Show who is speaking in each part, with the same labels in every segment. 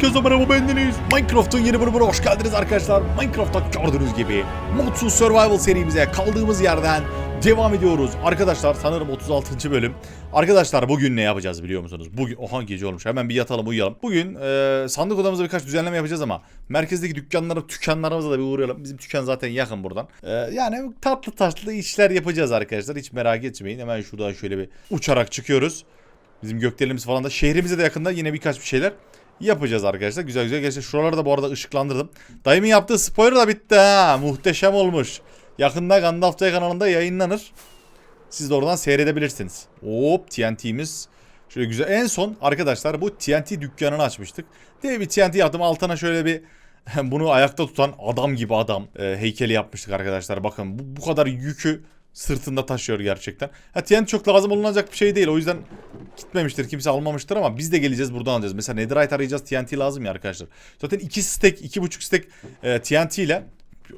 Speaker 1: Herkese merhaba bendeniz. Minecraft'ın yeni bölümüne hoş geldiniz arkadaşlar. Minecraft'ta gördüğünüz gibi Modsuz Survival serimize kaldığımız yerden devam ediyoruz. Arkadaşlar sanırım 36. bölüm. Arkadaşlar bugün ne yapacağız biliyor musunuz? Bugün oha gece olmuş. Hemen bir yatalım uyuyalım. Bugün e, sandık odamızda birkaç düzenleme yapacağız ama merkezdeki dükkanlara, dükkanlarımıza da bir uğrayalım. Bizim dükkan zaten yakın buradan. E, yani tatlı tatlı işler yapacağız arkadaşlar. Hiç merak etmeyin. Hemen şuradan şöyle bir uçarak çıkıyoruz. Bizim gökdelenimiz falan da şehrimize de yakında yine birkaç bir şeyler yapacağız arkadaşlar. Güzel güzel. Gerçi şuraları da bu arada ışıklandırdım. Dayımın yaptığı spoiler da bitti ha. Muhteşem olmuş. Yakında Gandalf Day kanalında yayınlanır. Siz de oradan seyredebilirsiniz. Hop TNT'miz. Şöyle güzel. En son arkadaşlar bu TNT dükkanını açmıştık. Dev bir TNT yaptım. Altına şöyle bir bunu ayakta tutan adam gibi adam e, heykeli yapmıştık arkadaşlar. Bakın bu, bu kadar yükü sırtında taşıyor gerçekten. Ha TNT çok lazım olunacak bir şey değil. O yüzden gitmemiştir. Kimse almamıştır ama biz de geleceğiz buradan alacağız. Mesela Netherite arayacağız. TNT lazım ya arkadaşlar. Zaten 2 stack, 2.5 stack e, TNT ile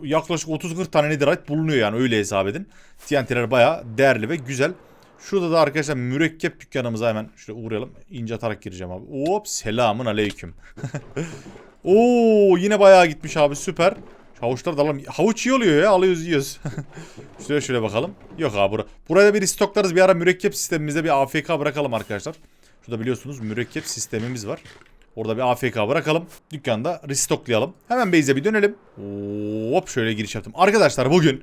Speaker 1: yaklaşık 30-40 tane Netherite bulunuyor yani öyle hesap edin. TNT'ler bayağı değerli ve güzel. Şurada da arkadaşlar mürekkep dükkanımıza hemen şöyle uğrayalım. İnce atarak gireceğim abi. Hop selamun aleyküm. Oo yine bayağı gitmiş abi süper. Şu havuçları da alalım. Havuç iyi oluyor ya alıyoruz yiyoruz. şöyle şöyle bakalım. Yok abi bura. Buraya bir stoklarız bir ara mürekkep sistemimizde bir AFK bırakalım arkadaşlar. Şurada biliyorsunuz mürekkep sistemimiz var. Orada bir AFK bırakalım. Dükkanda restoklayalım. Hemen base'e bir dönelim. Hop şöyle giriş yaptım. Arkadaşlar bugün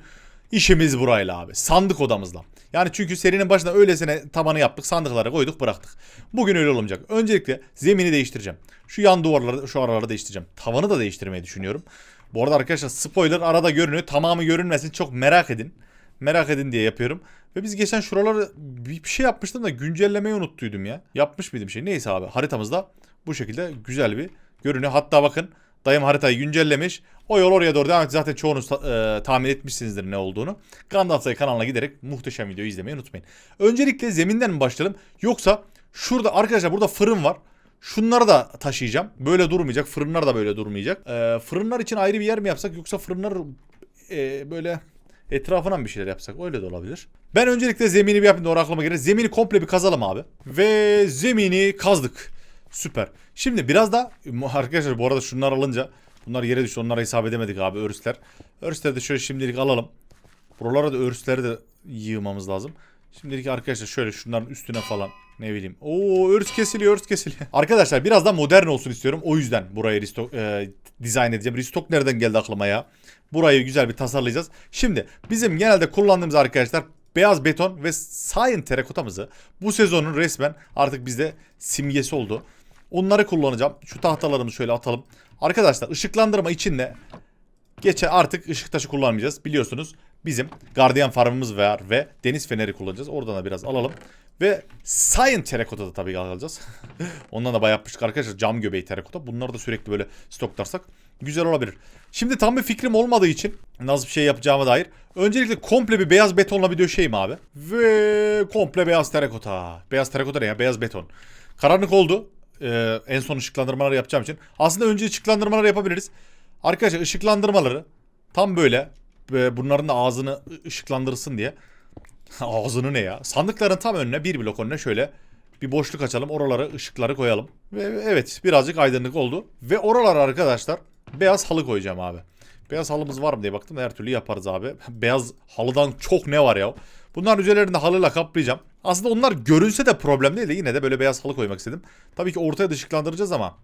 Speaker 1: işimiz burayla abi. Sandık odamızla. Yani çünkü serinin başında öylesine tabanı yaptık. Sandıklara koyduk bıraktık. Bugün öyle olmayacak. Öncelikle zemini değiştireceğim. Şu yan duvarları şu araları değiştireceğim. Tavanı da değiştirmeyi düşünüyorum. Bu arada arkadaşlar spoiler arada görünüyor. Tamamı görünmesin. Çok merak edin. Merak edin diye yapıyorum. Ve biz geçen şuraları bir şey yapmıştım da güncellemeyi unuttuydum ya. Yapmış mıydım şey? Neyse abi haritamızda bu şekilde güzel bir görünüyor. Hatta bakın dayım haritayı güncellemiş. O yol oraya doğru devam et. Zaten çoğunuz e, tahmin etmişsinizdir ne olduğunu. Gandalf Say kanalına giderek muhteşem videoyu izlemeyi unutmayın. Öncelikle zeminden mi başlayalım? Yoksa şurada arkadaşlar burada fırın var. Şunları da taşıyacağım. Böyle durmayacak. Fırınlar da böyle durmayacak. E, fırınlar için ayrı bir yer mi yapsak yoksa fırınlar e, böyle etrafına mı bir şeyler yapsak? Öyle de olabilir. Ben öncelikle zemini bir yapayım doğru aklıma gelir. Zemini komple bir kazalım abi. Ve zemini kazdık. Süper. Şimdi biraz da arkadaşlar bu arada şunlar alınca bunlar yere düştü. Onlara hesap edemedik abi örsler. Örsleri de şöyle şimdilik alalım. Buralara da örsleri de yığmamız lazım. Şimdilik arkadaşlar şöyle şunların üstüne falan ne bileyim. Oo örs kesiliyor örs kesiliyor. Arkadaşlar biraz da modern olsun istiyorum. O yüzden burayı restock, e, dizayn edeceğim. Restock nereden geldi aklıma ya? Burayı güzel bir tasarlayacağız. Şimdi bizim genelde kullandığımız arkadaşlar beyaz beton ve Cyan terakotamızı bu sezonun resmen artık bizde simgesi oldu. Onları kullanacağım. Şu tahtalarımızı şöyle atalım. Arkadaşlar ışıklandırma için de geçe artık ışık taşı kullanmayacağız. Biliyorsunuz bizim gardiyan farmımız var ve deniz feneri kullanacağız. Oradan da biraz alalım. Ve Cyan terakota da tabii alacağız. Ondan da bayağı yapmıştık arkadaşlar. Cam göbeği terakota. Bunları da sürekli böyle stoklarsak güzel olabilir. Şimdi tam bir fikrim olmadığı için nasıl bir şey yapacağıma dair. Öncelikle komple bir beyaz betonla bir döşeyim abi. Ve komple beyaz terakota. Beyaz terakota ne ya? Beyaz beton. Karanlık oldu. Ee, en son ışıklandırmaları yapacağım için. Aslında önce ışıklandırmaları yapabiliriz. Arkadaşlar ışıklandırmaları tam böyle bunların da ağzını ışıklandırsın diye. Ağzını ne ya? Sandıkların tam önüne bir blok önüne şöyle bir boşluk açalım. Oralara ışıkları koyalım. Ve evet birazcık aydınlık oldu. Ve oralara arkadaşlar beyaz halı koyacağım abi. Beyaz halımız var mı diye baktım. Her türlü yaparız abi. Beyaz halıdan çok ne var ya. Bunların üzerlerinde halıyla kaplayacağım. Aslında onlar görünse de problem değil de yine de böyle beyaz halı koymak istedim. Tabii ki ortaya da ışıklandıracağız ama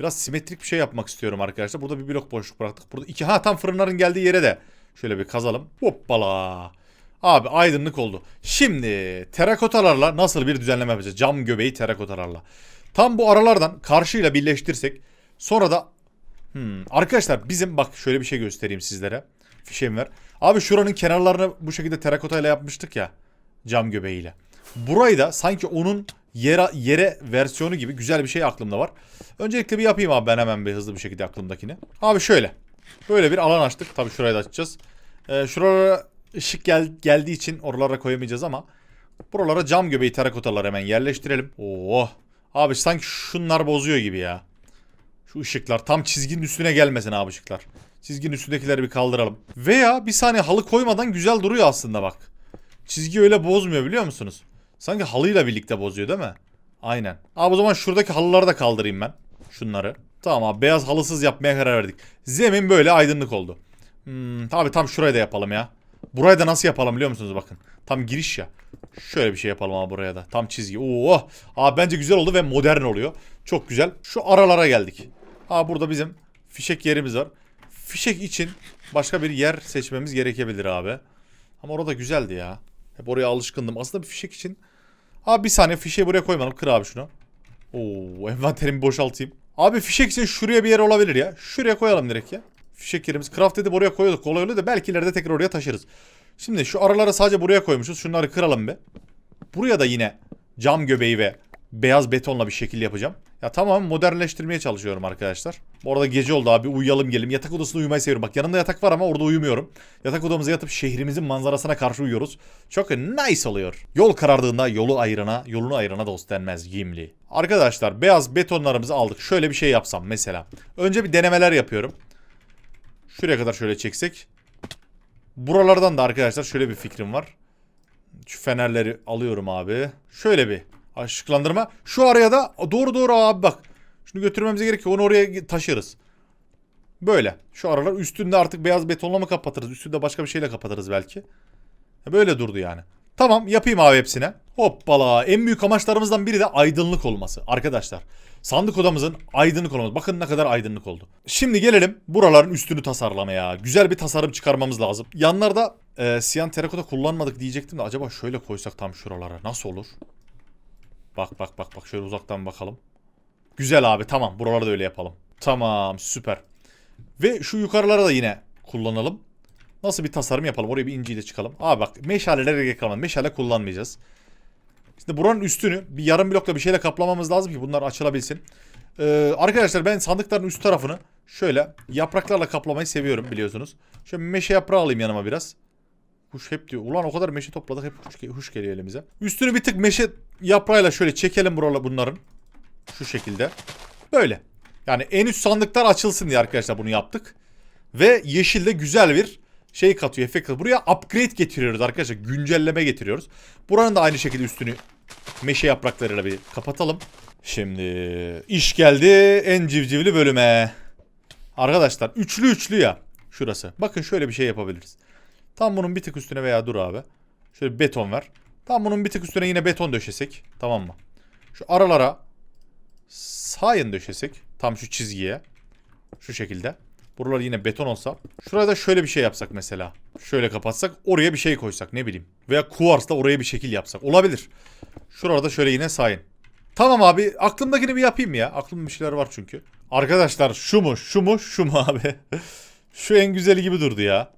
Speaker 1: biraz simetrik bir şey yapmak istiyorum arkadaşlar. Burada bir blok boşluk bıraktık. Burada iki ha tam fırınların geldiği yere de şöyle bir kazalım. Hoppala. Abi aydınlık oldu. Şimdi terakotalarla nasıl bir düzenleme yapacağız? Cam göbeği terakotalarla. Tam bu aralardan karşıyla birleştirsek sonra da hmm, arkadaşlar bizim bak şöyle bir şey göstereyim sizlere. Fişem ver. Abi şuranın kenarlarını bu şekilde terakotayla yapmıştık ya. Cam göbeğiyle. Burayı da sanki onun yere, yere versiyonu gibi güzel bir şey aklımda var. Öncelikle bir yapayım abi ben hemen bir hızlı bir şekilde aklımdakini. Abi şöyle. Böyle bir alan açtık. Tabii şurayı da açacağız. Ee, şuralara ışık gel geldiği için oralara koyamayacağız ama buralara cam göbeği terakotalar hemen yerleştirelim. Oo. Abi sanki şunlar bozuyor gibi ya. Şu ışıklar tam çizginin üstüne gelmesin abi ışıklar. Çizginin üstündekileri bir kaldıralım. Veya bir saniye halı koymadan güzel duruyor aslında bak. Çizgi öyle bozmuyor biliyor musunuz? Sanki halıyla birlikte bozuyor değil mi? Aynen. Abi o zaman şuradaki halıları da kaldırayım ben. Şunları. Tamam abi beyaz halısız yapmaya karar verdik. Zemin böyle aydınlık oldu. Hmm, abi tam şurayı da yapalım ya. Burayı da nasıl yapalım biliyor musunuz bakın. Tam giriş ya. Şöyle bir şey yapalım abi buraya da. Tam çizgi. Oo. Abi bence güzel oldu ve modern oluyor. Çok güzel. Şu aralara geldik. Abi burada bizim fişek yerimiz var. Fişek için başka bir yer seçmemiz gerekebilir abi. Ama orada güzeldi ya. Hep oraya alışkındım. Aslında bir fişek için. Abi bir saniye fişeği buraya koymadım. Kır abi şunu. Oo envanterimi boşaltayım. Abi fişek için şuraya bir yer olabilir ya. Şuraya koyalım direkt ya. Fişek yerimiz. Craft edip oraya koyuyorduk. Kolay oluyor da belki ileride tekrar oraya taşırız. Şimdi şu araları sadece buraya koymuşuz. Şunları kıralım be. Buraya da yine cam göbeği ve beyaz betonla bir şekil yapacağım. Ya tamam modernleştirmeye çalışıyorum arkadaşlar. Bu arada gece oldu abi uyuyalım gelin. Yatak odasında uyumayı seviyorum. Bak yanımda yatak var ama orada uyumuyorum. Yatak odamıza yatıp şehrimizin manzarasına karşı uyuyoruz. Çok nice oluyor. Yol karardığında yolu ayırana, yolunu ayırana dost denmez Gimli. Arkadaşlar beyaz betonlarımızı aldık. Şöyle bir şey yapsam mesela. Önce bir denemeler yapıyorum. Şuraya kadar şöyle çeksek. Buralardan da arkadaşlar şöyle bir fikrim var. Şu fenerleri alıyorum abi. Şöyle bir ışıklandırma. Şu araya da doğru doğru abi bak. Şunu götürmemize gerek yok. Onu oraya taşırız. Böyle. Şu aralar üstünde artık beyaz betonla mı kapatırız? Üstünde başka bir şeyle kapatırız belki. Böyle durdu yani. Tamam yapayım abi hepsine. Hoppala. En büyük amaçlarımızdan biri de aydınlık olması. Arkadaşlar. Sandık odamızın aydınlık olması. Bakın ne kadar aydınlık oldu. Şimdi gelelim buraların üstünü tasarlamaya. Güzel bir tasarım çıkarmamız lazım. Yanlarda e, siyan terakota kullanmadık diyecektim de acaba şöyle koysak tam şuralara nasıl olur? Bak bak bak bak şöyle uzaktan bakalım. Güzel abi tamam buraları da öyle yapalım. Tamam süper. Ve şu yukarılara da yine kullanalım. Nasıl bir tasarım yapalım? Oraya bir inciyle çıkalım. Abi bak meşalelere gerek kalmadı. Meşale kullanmayacağız. Şimdi buranın üstünü bir yarım blokla bir şeyle kaplamamız lazım ki bunlar açılabilsin. Ee, arkadaşlar ben sandıkların üst tarafını şöyle yapraklarla kaplamayı seviyorum biliyorsunuz. Şöyle meşe yaprağı alayım yanıma biraz. Huş hep diyor. Ulan o kadar meşe topladık hep huş geliyor elimize. Üstünü bir tık meşe yaprağıyla şöyle çekelim buralar bunların. Şu şekilde. Böyle. Yani en üst sandıklar açılsın diye arkadaşlar bunu yaptık. Ve yeşilde güzel bir şey katıyor, efekt katıyor. Buraya upgrade getiriyoruz arkadaşlar. Güncelleme getiriyoruz. Buranın da aynı şekilde üstünü meşe yapraklarıyla bir kapatalım. Şimdi iş geldi en civcivli bölüme. Arkadaşlar üçlü üçlü ya şurası. Bakın şöyle bir şey yapabiliriz. Tam bunun bir tık üstüne veya dur abi. Şöyle beton ver. Tam bunun bir tık üstüne yine beton döşesek. Tamam mı? Şu aralara sayın döşesek. Tam şu çizgiye. Şu şekilde. Buralar yine beton olsa. Şuraya da şöyle bir şey yapsak mesela. Şöyle kapatsak oraya bir şey koysak ne bileyim. Veya kuvarsla oraya bir şekil yapsak. Olabilir. Şurada şöyle yine sayın. Tamam abi aklımdakini bir yapayım ya. Aklımda bir şeyler var çünkü. Arkadaşlar şu mu şu mu şu mu abi. şu en güzeli gibi durdu ya.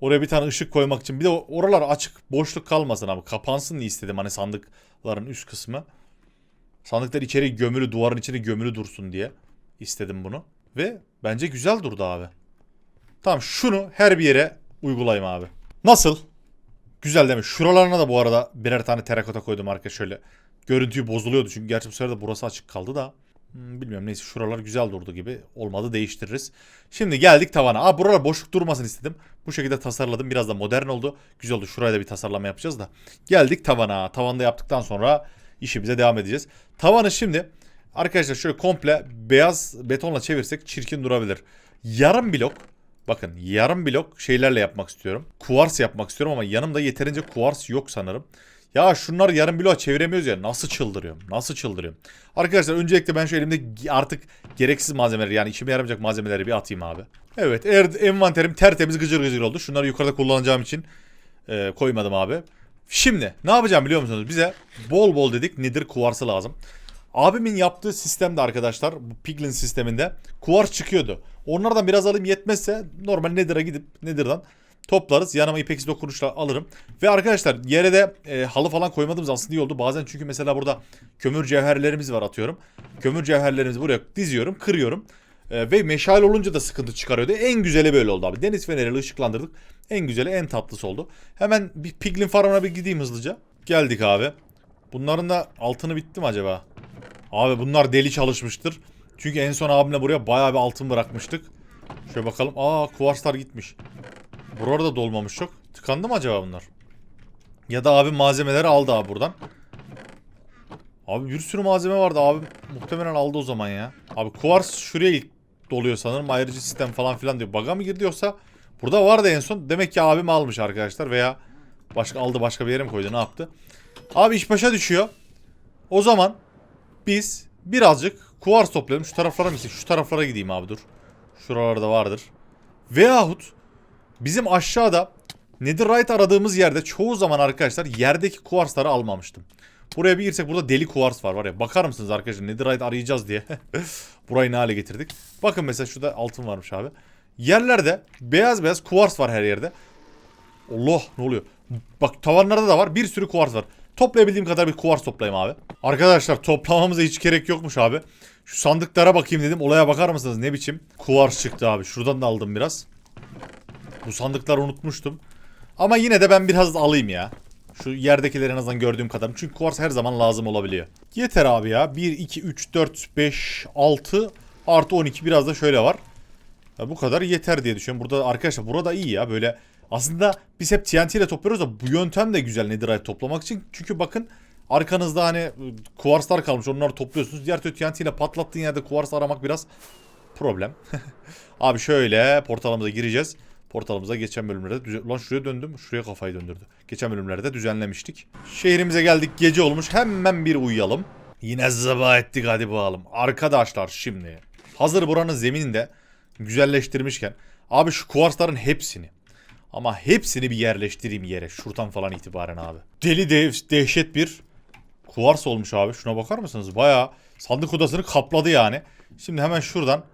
Speaker 1: Oraya bir tane ışık koymak için. Bir de oralar açık boşluk kalmasın abi. Kapansın diye istedim hani sandıkların üst kısmı. Sandıklar içeri gömülü duvarın içine gömülü dursun diye istedim bunu. Ve bence güzel durdu abi. Tamam şunu her bir yere uygulayayım abi. Nasıl? Güzel mi? Şuralarına da bu arada birer tane terakota koydum arka şöyle. Görüntüyü bozuluyordu çünkü gerçi bu sefer de burası açık kaldı da. Hmm, bilmiyorum neyse şuralar güzel durdu gibi. Olmadı değiştiririz. Şimdi geldik tavana. Aa buralar boşluk durmasın istedim. Bu şekilde tasarladım. Biraz da modern oldu. Güzel oldu. Şuraya da bir tasarlama yapacağız da. Geldik tavana. Tavanda yaptıktan sonra işimize devam edeceğiz. Tavanı şimdi arkadaşlar şöyle komple beyaz betonla çevirsek çirkin durabilir. Yarım blok Bakın yarım blok şeylerle yapmak istiyorum. Kuvars yapmak istiyorum ama yanımda yeterince kuvars yok sanırım. Ya şunlar yarım bloğa çeviremiyoruz ya nasıl çıldırıyorum nasıl çıldırıyorum. Arkadaşlar öncelikle ben şu elimde artık gereksiz malzemeleri yani işime yaramayacak malzemeleri bir atayım abi. Evet er, envanterim tertemiz gıcır gıcır oldu. Şunları yukarıda kullanacağım için e, koymadım abi. Şimdi ne yapacağım biliyor musunuz? Bize bol bol dedik nedir kuvarsı lazım. Abimin yaptığı sistemde arkadaşlar bu Piglin sisteminde kuvars çıkıyordu. Onlardan biraz alayım yetmezse normal Nether'a gidip Nether'dan toplarız. Yanıma ipeksi dokunuşla alırım. Ve arkadaşlar yere de e, halı falan koymadığımız aslında iyi oldu. Bazen çünkü mesela burada kömür cevherlerimiz var atıyorum. Kömür cevherlerimizi buraya diziyorum, kırıyorum. E, ve meşale olunca da sıkıntı çıkarıyordu. En güzeli böyle oldu abi. Deniz feneriyle ışıklandırdık. En güzeli en tatlısı oldu. Hemen bir piglin farmına bir gideyim hızlıca. Geldik abi. Bunların da altını bitti mi acaba? Abi bunlar deli çalışmıştır. Çünkü en son abimle buraya bayağı bir altın bırakmıştık. Şöyle bakalım. Aa kuvarslar gitmiş. Burada da dolmamış çok. Tıkandı mı acaba bunlar? Ya da abi malzemeleri aldı abi buradan. Abi bir sürü malzeme vardı abi. Muhtemelen aldı o zaman ya. Abi kuvars şuraya doluyor sanırım. Ayrıcı sistem falan filan diyor. Baga mı girdi yoksa burada vardı en son. Demek ki abim almış arkadaşlar veya başka aldı başka bir yere mi koydu ne yaptı? Abi iş başa düşüyor. O zaman biz birazcık kuvars toplayalım. Şu taraflara mı? Şu taraflara gideyim abi dur. Şuralarda vardır. Veyahut bizim aşağıda Netherite aradığımız yerde çoğu zaman arkadaşlar yerdeki kuvarsları almamıştım. Buraya bir girsek burada deli kuvars var var ya. Bakar mısınız arkadaşlar Netherite arayacağız diye. Burayı ne hale getirdik. Bakın mesela şurada altın varmış abi. Yerlerde beyaz beyaz kuvars var her yerde. Allah ne oluyor? Bak tavanlarda da var bir sürü kuvars var. Toplayabildiğim kadar bir kuvars toplayayım abi. Arkadaşlar toplamamıza hiç gerek yokmuş abi. Şu sandıklara bakayım dedim. Olaya bakar mısınız ne biçim? Kuvars çıktı abi. Şuradan da aldım biraz. Bu sandıkları unutmuştum. Ama yine de ben biraz alayım ya. Şu yerdekileri en azından gördüğüm kadar. Çünkü kuvars her zaman lazım olabiliyor. Yeter abi ya. 1, 2, 3, 4, 5, 6 artı 12 biraz da şöyle var. Ya bu kadar yeter diye düşünüyorum. Burada arkadaşlar burada iyi ya böyle. Aslında biz hep TNT ile topluyoruz da bu yöntem de güzel Netherite toplamak için. Çünkü bakın arkanızda hani ıı, kuvarslar kalmış onları topluyorsunuz. Diğer türlü TNT ile patlattığın yerde kuvars aramak biraz problem. Abi şöyle portalımıza gireceğiz. Portalımıza geçen bölümlerde düzen... Lan şuraya döndüm. Şuraya kafayı döndürdü. Geçen bölümlerde düzenlemiştik. Şehrimize geldik. Gece olmuş. Hemen bir uyuyalım. Yine zıba ettik hadi bakalım. Arkadaşlar şimdi. Hazır buranın zemininde güzelleştirmişken. Abi şu kuvarsların hepsini. Ama hepsini bir yerleştireyim yere. Şuradan falan itibaren abi. Deli dev, dehşet bir kuvars olmuş abi. Şuna bakar mısınız? Bayağı sandık odasını kapladı yani. Şimdi hemen şuradan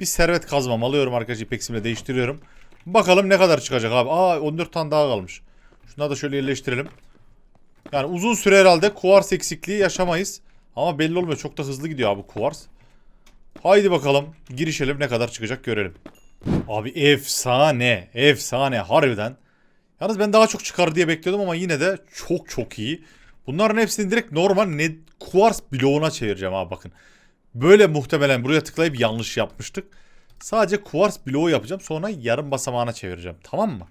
Speaker 1: bir servet kazmam alıyorum arkadaşlar. İpeksimle değiştiriyorum. Bakalım ne kadar çıkacak abi. Aa 14 tane daha kalmış. Şunları da şöyle yerleştirelim. Yani uzun süre herhalde kuvars eksikliği yaşamayız. Ama belli olmuyor. Çok da hızlı gidiyor abi kuvars. Haydi bakalım girişelim ne kadar çıkacak görelim. Abi efsane. Efsane harbiden. Yalnız ben daha çok çıkar diye bekliyordum ama yine de çok çok iyi. Bunların hepsini direkt normal ne kuvars bloğuna çevireceğim abi bakın. Böyle muhtemelen buraya tıklayıp yanlış yapmıştık. Sadece kuvars bloğu yapacağım. Sonra yarım basamağına çevireceğim. Tamam mı?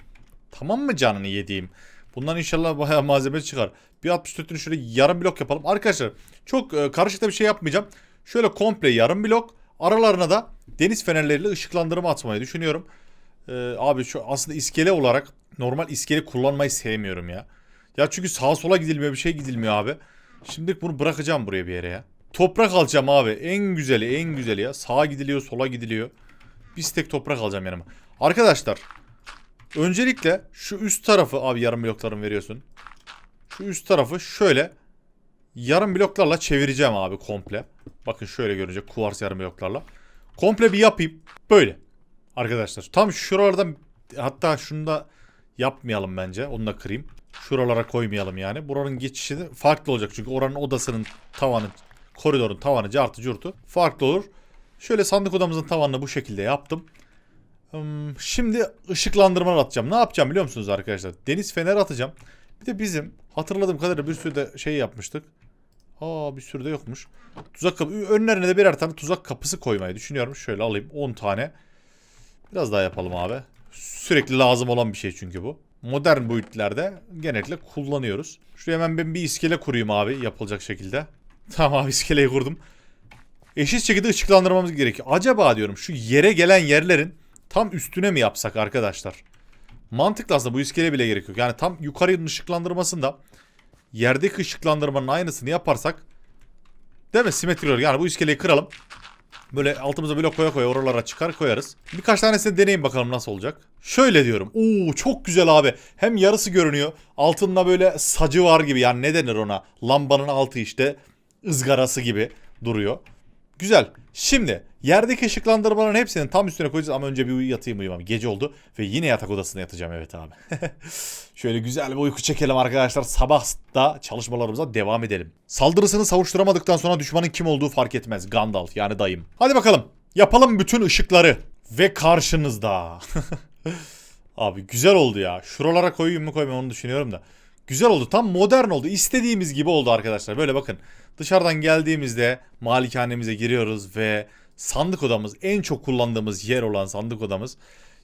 Speaker 1: Tamam mı canını yediğim? Bundan inşallah bayağı malzeme çıkar. Bir 64'ünü şöyle yarım blok yapalım. Arkadaşlar çok e, karışık da bir şey yapmayacağım. Şöyle komple yarım blok. Aralarına da deniz fenerleriyle ışıklandırma atmayı düşünüyorum. Ee, abi şu aslında iskele olarak normal iskele kullanmayı sevmiyorum ya. Ya çünkü sağa sola gidilmiyor bir şey gidilmiyor abi. Şimdi bunu bırakacağım buraya bir yere ya. Toprak alacağım abi. En güzeli en güzeli ya. Sağa gidiliyor sola gidiliyor. Bir stek toprak alacağım yanıma. Arkadaşlar. Öncelikle şu üst tarafı abi yarım bloklarım veriyorsun. Şu üst tarafı şöyle yarım bloklarla çevireceğim abi komple. Bakın şöyle görecek kuvars yarım bloklarla. Komple bir yapayım. Böyle. Arkadaşlar tam şuralardan hatta şunu da yapmayalım bence. Onu da kırayım. Şuralara koymayalım yani. Buranın geçişi farklı olacak. Çünkü oranın odasının tavanı, koridorun tavanı, cartı curtu farklı olur. Şöyle sandık odamızın tavanını bu şekilde yaptım. Hmm, Şimdi ışıklandırma atacağım. Ne yapacağım biliyor musunuz arkadaşlar? Deniz feneri atacağım. Bir de bizim hatırladığım kadarıyla bir sürü de şey yapmıştık. Aa bir sürü de yokmuş. Tuzak kapı önlerine de birer tane tuzak kapısı koymayı düşünüyorum. Şöyle alayım 10 tane. Biraz daha yapalım abi. Sürekli lazım olan bir şey çünkü bu. Modern boyutlarda genellikle kullanıyoruz. Şuraya hemen ben bir iskele kurayım abi yapılacak şekilde. Tamam abi iskeleyi kurdum. Eşit şekilde ışıklandırmamız gerekiyor. Acaba diyorum şu yere gelen yerlerin tam üstüne mi yapsak arkadaşlar? Mantıklı aslında bu iskele bile gerek yok. Yani tam yukarının ışıklandırmasında yerdeki ışıklandırmanın aynısını yaparsak değil mi simetri olur. Yani bu iskeleyi kıralım. Böyle altımıza blok koya koya oralara çıkar koyarız. Birkaç tanesini deneyin bakalım nasıl olacak. Şöyle diyorum. Oo çok güzel abi. Hem yarısı görünüyor. Altında böyle sacı var gibi. Yani ne denir ona? Lambanın altı işte ızgarası gibi duruyor. Güzel. Şimdi yerdeki ışıklandırmaların hepsinin tam üstüne koyacağız ama önce bir yatayım uyumam. Gece oldu ve yine yatak odasına yatacağım evet abi. Şöyle güzel bir uyku çekelim arkadaşlar. Sabah da çalışmalarımıza devam edelim. Saldırısını savuşturamadıktan sonra düşmanın kim olduğu fark etmez. Gandalf yani dayım. Hadi bakalım. Yapalım bütün ışıkları. Ve karşınızda. abi güzel oldu ya. Şuralara koyayım mı koymayayım onu düşünüyorum da. Güzel oldu. Tam modern oldu. İstediğimiz gibi oldu arkadaşlar. Böyle bakın. Dışarıdan geldiğimizde malikanemize giriyoruz ve sandık odamız en çok kullandığımız yer olan sandık odamız.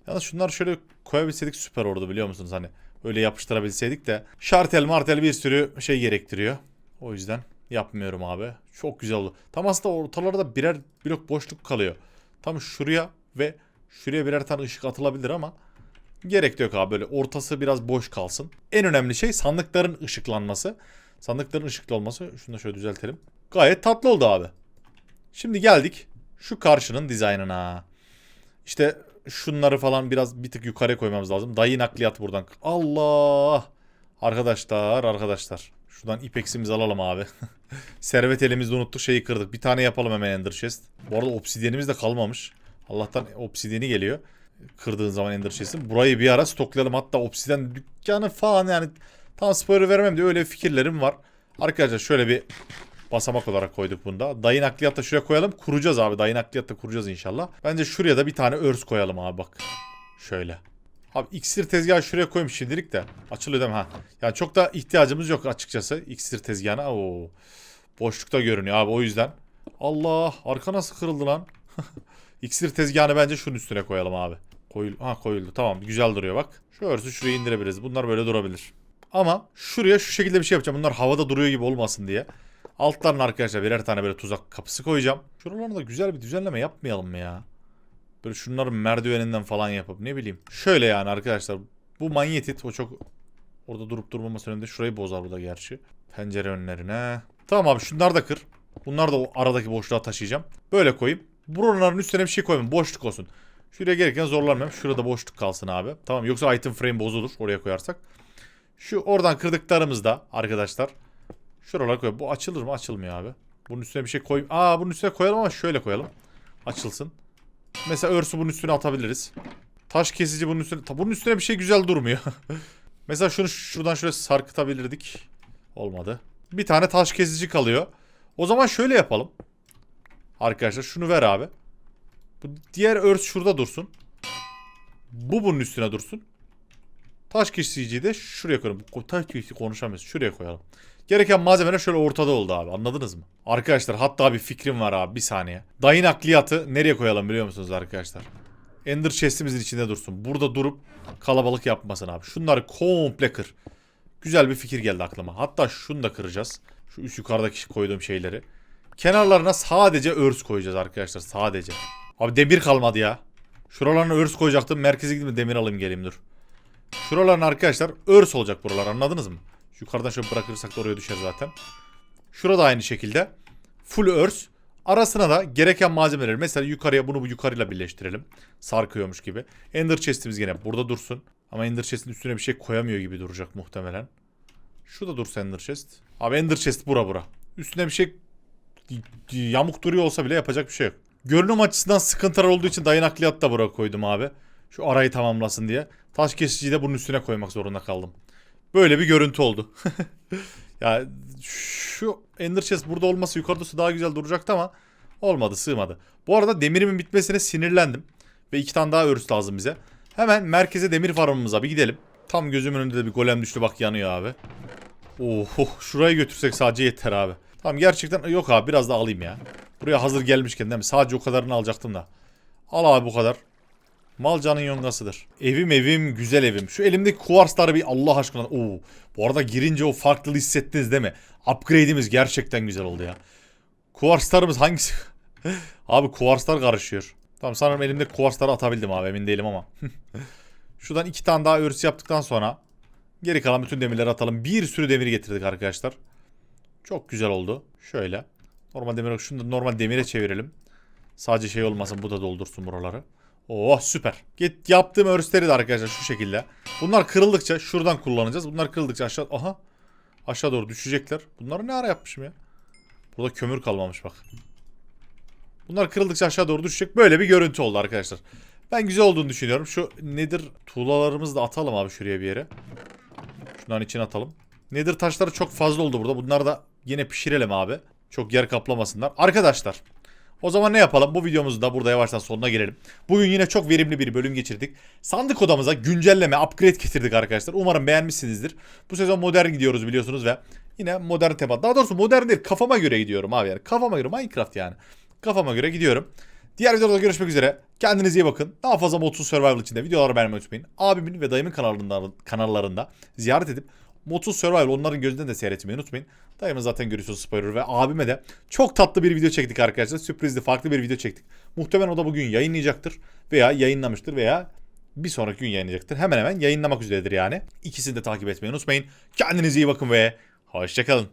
Speaker 1: Yalnız şunları şöyle koyabilseydik süper olurdu biliyor musunuz? Hani öyle yapıştırabilseydik de şartel martel bir sürü şey gerektiriyor. O yüzden Yapmıyorum abi. Çok güzel oldu. Tam aslında ortalarda birer blok boşluk kalıyor. Tam şuraya ve şuraya birer tane ışık atılabilir ama gerek de yok abi. Böyle ortası biraz boş kalsın. En önemli şey sandıkların ışıklanması. Sandıkların ışıklı olması. Şunu da şöyle düzeltelim. Gayet tatlı oldu abi. Şimdi geldik şu karşının dizaynına. İşte şunları falan biraz bir tık yukarı koymamız lazım. Dayı nakliyat buradan. Allah! Arkadaşlar, arkadaşlar. Şuradan ipeksimizi alalım abi. Servet elimizde unuttuk şeyi kırdık. Bir tane yapalım hemen Ender Chest. Bu arada obsidyenimiz de kalmamış. Allah'tan obsidyeni geliyor. Kırdığın zaman Ender Chest'in. Burayı bir ara stoklayalım. Hatta obsidyen dükkanı falan yani tam spoiler vermem diye öyle fikirlerim var. Arkadaşlar şöyle bir basamak olarak koyduk bunda. Dayı nakliyat da şuraya koyalım. Kuracağız abi. Dayı nakliyat da kuracağız inşallah. Bence şuraya da bir tane örs koyalım abi bak. Şöyle. Abi iksir tezgahı şuraya koymuş şimdilik de. Açılıyor değil mi? Ha. Yani çok da ihtiyacımız yok açıkçası iksir tezgahına. Oo. Boşlukta görünüyor abi o yüzden. Allah arka nasıl kırıldı lan? iksir tezgahını bence şunun üstüne koyalım abi. Koyul ha koyuldu. Tamam güzel duruyor bak. Şu örsü şuraya indirebiliriz. Bunlar böyle durabilir. Ama şuraya şu şekilde bir şey yapacağım. Bunlar havada duruyor gibi olmasın diye. Altlarına arkadaşlar birer tane böyle tuzak kapısı koyacağım. Şuralarına da güzel bir düzenleme yapmayalım mı ya? Böyle şunların merdiveninden falan yapıp ne bileyim. Şöyle yani arkadaşlar. Bu manyetit o çok orada durup durmaması önemli. Şurayı bozar burada gerçi. Pencere önlerine. Tamam abi şunlar da kır. Bunlar da o aradaki boşluğa taşıyacağım. Böyle koyayım. Buraların üstüne bir şey koyayım. Boşluk olsun. Şuraya gelirken zorlanmayayım. Şurada boşluk kalsın abi. Tamam yoksa item frame bozulur oraya koyarsak. Şu oradan kırdıklarımız da arkadaşlar. Şuralara koy. Bu açılır mı? Açılmıyor abi. Bunun üstüne bir şey koy. Aa bunun üstüne koyalım ama şöyle koyalım. Açılsın. Mesela örsü bunun üstüne atabiliriz. Taş kesici bunun üstüne. Bunun üstüne bir şey güzel durmuyor. Mesela şunu şuradan şöyle sarkıtabilirdik. Olmadı. Bir tane taş kesici kalıyor. O zaman şöyle yapalım. Arkadaşlar şunu ver abi. Bu diğer örs şurada dursun. Bu bunun üstüne dursun. Taş kesiciyi de şuraya koyalım. Taş kesici konuşamıyoruz. Şuraya koyalım. Gereken malzemeler şöyle ortada oldu abi. Anladınız mı? Arkadaşlar hatta bir fikrim var abi. Bir saniye. Dayı nakliyatı nereye koyalım biliyor musunuz arkadaşlar? Ender chest'imizin içinde dursun. Burada durup kalabalık yapmasın abi. Şunları komple kır. Güzel bir fikir geldi aklıma. Hatta şunu da kıracağız. Şu üst yukarıdaki koyduğum şeyleri. Kenarlarına sadece örs koyacağız arkadaşlar. Sadece. Abi demir kalmadı ya. Şuralarına örs koyacaktım. Merkeze gidip demir alayım geleyim dur. Şuraların arkadaşlar örs olacak buralar anladınız mı? Yukarıdan şöyle bırakırsak da oraya düşer zaten. Şurada aynı şekilde. Full örs. Arasına da gereken malzemeleri mesela yukarıya bunu bu yukarıyla birleştirelim. Sarkıyormuş gibi. Ender chest'imiz yine burada dursun. Ama Ender chest'in üstüne bir şey koyamıyor gibi duracak muhtemelen. Şurada dursa Ender chest. Abi Ender chest bura bura. Üstüne bir şey yamuk duruyor olsa bile yapacak bir şey yok. Görünüm açısından sıkıntılar olduğu için dayı nakliyat da buraya koydum abi. Şu arayı tamamlasın diye. Taş kesiciyi de bunun üstüne koymak zorunda kaldım. Böyle bir görüntü oldu. ya şu Ender Chest burada olması yukarıda daha güzel duracaktı ama olmadı sığmadı. Bu arada demirimin bitmesine sinirlendim. Ve iki tane daha örs lazım bize. Hemen merkeze demir farmımıza bir gidelim. Tam gözümün önünde de bir golem düştü bak yanıyor abi. Oh, şuraya götürsek sadece yeter abi. Tamam gerçekten yok abi biraz da alayım ya. Buraya hazır gelmişken değil mi? Sadece o kadarını alacaktım da. Al abi bu kadar. Malcanın yongasıdır. Evim evim güzel evim. Şu elimdeki kuvarsları bir Allah aşkına. Oo. Bu arada girince o farklılığı hissettiniz değil mi? Upgrade'imiz gerçekten güzel oldu ya. Kuvarslarımız hangisi? abi kuvarslar karışıyor. Tamam sanırım elimde kuvarsları atabildim abi emin değilim ama. Şuradan iki tane daha örs yaptıktan sonra geri kalan bütün demirleri atalım. Bir sürü demir getirdik arkadaşlar. Çok güzel oldu. Şöyle. Normal demir şunu da normal demire çevirelim. Sadece şey olmasın bu da doldursun buraları. Oh süper. Git yaptığım örsleri de arkadaşlar şu şekilde. Bunlar kırıldıkça şuradan kullanacağız. Bunlar kırıldıkça aşağı aha aşağı doğru düşecekler. Bunları ne ara yapmışım ya? Burada kömür kalmamış bak. Bunlar kırıldıkça aşağı doğru düşecek. Böyle bir görüntü oldu arkadaşlar. Ben güzel olduğunu düşünüyorum. Şu nedir tuğlalarımızı da atalım abi şuraya bir yere. Şunların içine atalım. Nedir taşları çok fazla oldu burada. Bunları da yine pişirelim abi. Çok yer kaplamasınlar. Arkadaşlar o zaman ne yapalım? Bu videomuzun da burada yavaştan sonuna gelelim. Bugün yine çok verimli bir bölüm geçirdik. Sandık odamıza güncelleme, upgrade getirdik arkadaşlar. Umarım beğenmişsinizdir. Bu sezon modern gidiyoruz biliyorsunuz ve yine modern tema. Daha doğrusu modern değil, kafama göre gidiyorum abi yani. Kafama göre Minecraft yani. Kafama göre gidiyorum. Diğer videoda görüşmek üzere. Kendinize iyi bakın. Daha fazla modsuz survival içinde videoları beğenmeyi unutmayın. Abimin ve dayımın kanallarında, kanallarında ziyaret edip Modsuz Survival onların gözünden de seyretmeyi unutmayın. Dayımın zaten görüyorsunuz spoiler ve abime de çok tatlı bir video çektik arkadaşlar. Sürprizli farklı bir video çektik. Muhtemelen o da bugün yayınlayacaktır veya yayınlamıştır veya bir sonraki gün yayınlayacaktır. Hemen hemen yayınlamak üzeredir yani. İkisini de takip etmeyi unutmayın. Kendinize iyi bakın ve hoşçakalın.